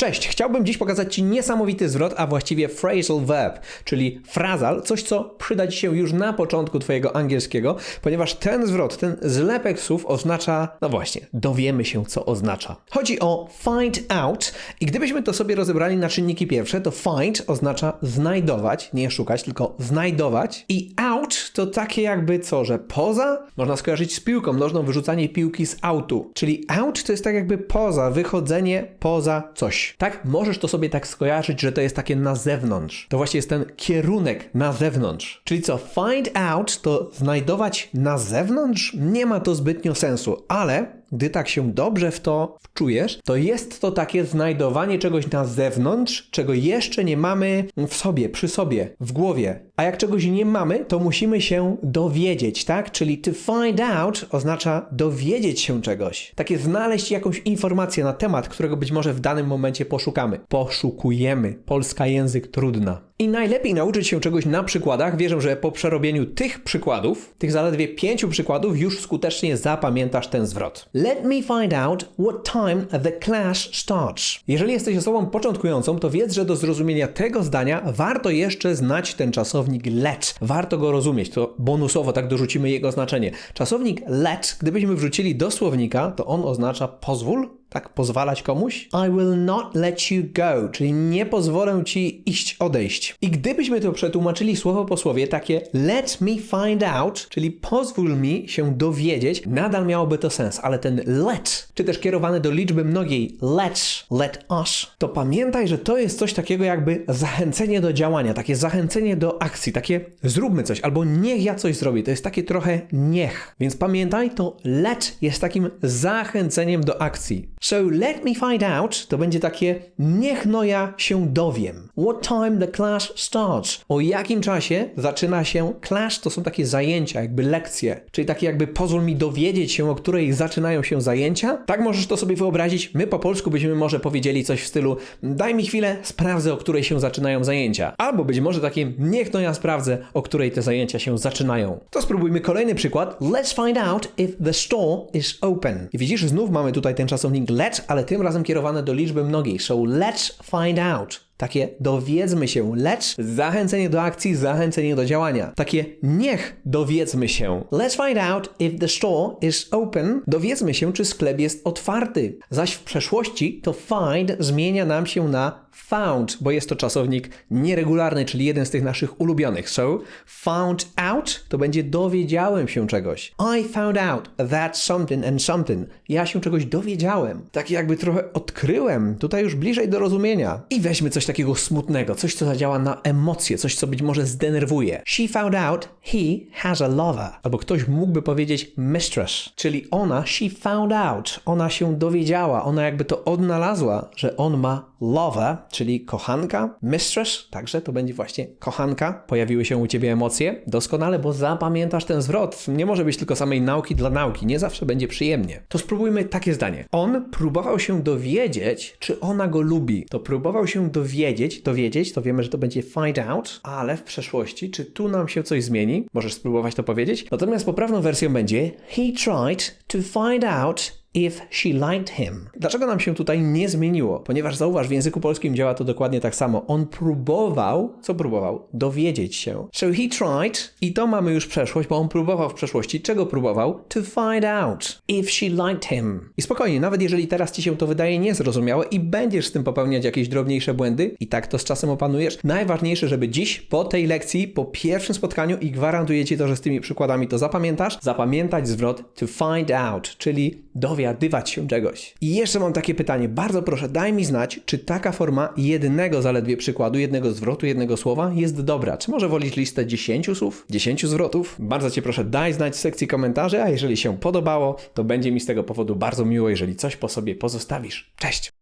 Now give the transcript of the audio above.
Cześć, chciałbym dziś pokazać Ci niesamowity zwrot, a właściwie phrasal verb, czyli frazal, coś co przyda Ci się już na początku Twojego angielskiego, ponieważ ten zwrot, ten zlepek słów oznacza, no właśnie, dowiemy się co oznacza. Chodzi o find out i gdybyśmy to sobie rozebrali na czynniki pierwsze, to find oznacza znajdować, nie szukać, tylko znajdować i out to takie jakby co, że poza? Można skojarzyć z piłką nożną, wyrzucanie piłki z autu, czyli out to jest tak jakby poza, wychodzenie poza coś. Tak? Możesz to sobie tak skojarzyć, że to jest takie na zewnątrz. To właśnie jest ten kierunek na zewnątrz. Czyli co, find out to znajdować na zewnątrz? Nie ma to zbytnio sensu, ale gdy tak się dobrze w to wczujesz, to jest to takie znajdowanie czegoś na zewnątrz, czego jeszcze nie mamy w sobie, przy sobie, w głowie. A jak czegoś nie mamy, to musimy się dowiedzieć, tak? Czyli to find out oznacza dowiedzieć się czegoś. Takie znaleźć jakąś informację na temat, którego być może w danym momencie poszukamy. Poszukujemy. Polska język trudna. I najlepiej nauczyć się czegoś na przykładach. Wierzę, że po przerobieniu tych przykładów, tych zaledwie pięciu przykładów, już skutecznie zapamiętasz ten zwrot. Let me find out what time the class starts. Jeżeli jesteś osobą początkującą, to wiedz, że do zrozumienia tego zdania warto jeszcze znać ten czasownik let. Warto go rozumieć, to bonusowo tak dorzucimy jego znaczenie. Czasownik let, gdybyśmy wrzucili do słownika, to on oznacza pozwól, tak pozwalać komuś? I will not let you go, czyli nie pozwolę ci iść, odejść. I gdybyśmy to przetłumaczyli słowo po słowie, takie let me find out, czyli pozwól mi się dowiedzieć, nadal miałoby to sens, ale ten let, czy też kierowany do liczby mnogiej, let's, let us, to pamiętaj, że to jest coś takiego jakby zachęcenie do działania, takie zachęcenie do akcji, takie zróbmy coś, albo niech ja coś zrobię, to jest takie trochę niech. Więc pamiętaj, to let jest takim zachęceniem do akcji. So let me find out to będzie takie niech no ja się dowiem. What time the class starts? O jakim czasie zaczyna się class? To są takie zajęcia, jakby lekcje. Czyli takie jakby pozwól mi dowiedzieć się, o której zaczynają się zajęcia. Tak możesz to sobie wyobrazić. My po polsku byśmy może powiedzieli coś w stylu daj mi chwilę, sprawdzę, o której się zaczynają zajęcia. Albo być może takim niech no ja sprawdzę, o której te zajęcia się zaczynają. To spróbujmy kolejny przykład. Let's find out if the store is open. I widzisz, znów mamy tutaj ten czasownik let, ale tym razem kierowane do liczby mnogiej. So let's find out. Takie dowiedzmy się, lecz zachęcenie do akcji, zachęcenie do działania. Takie niech dowiedzmy się. Let's find out if the store is open. Dowiedzmy się, czy sklep jest otwarty. Zaś w przeszłości to find zmienia nam się na found, bo jest to czasownik nieregularny, czyli jeden z tych naszych ulubionych. So, found out to będzie dowiedziałem się czegoś. I found out that something and something. Ja się czegoś dowiedziałem. Tak jakby trochę odkryłem. Tutaj już bliżej do rozumienia. I weźmy coś takiego smutnego, coś co zadziała na emocje, coś co być może zdenerwuje. She found out he has a lover. Albo ktoś mógłby powiedzieć mistress, czyli ona, she found out. Ona się dowiedziała, ona jakby to odnalazła, że on ma lover, czyli kochanka, mistress, także to będzie właśnie kochanka. Pojawiły się u ciebie emocje? Doskonale, bo zapamiętasz ten zwrot. Nie może być tylko samej nauki dla nauki, nie zawsze będzie przyjemnie. To spróbujmy takie zdanie. On próbował się dowiedzieć, czy ona go lubi. To próbował się dowiedzieć, dowiedzieć, to wiemy, że to będzie find out, ale w przeszłości, czy tu nam się coś zmieni? Możesz spróbować to powiedzieć? Natomiast poprawną wersją będzie He tried to find out if she liked him. Dlaczego nam się tutaj nie zmieniło? Ponieważ zauważ, w języku polskim działa to dokładnie tak samo. On próbował, co próbował? Dowiedzieć się. So he tried, i to mamy już przeszłość, bo on próbował w przeszłości. Czego próbował? To find out if she liked him. I spokojnie, nawet jeżeli teraz ci się to wydaje niezrozumiałe i będziesz z tym popełniać jakieś drobniejsze błędy, i tak to z czasem opanujesz, najważniejsze, żeby dziś, po tej lekcji, po pierwszym spotkaniu, i gwarantuję ci to, że z tymi przykładami to zapamiętasz, zapamiętać zwrot to find out, czyli dowiadywać się czegoś. I jeszcze mam takie pytanie, bardzo proszę, daj mi znać, czy taka forma jednego zaledwie przykładu, jednego zwrotu, jednego słowa jest dobra. Czy może wolisz listę 10 słów, 10 zwrotów? Bardzo cię proszę, daj znać w sekcji komentarzy, a jeżeli się podobało, to będzie mi z tego powodu bardzo miło, jeżeli coś po sobie pozostawisz. Cześć!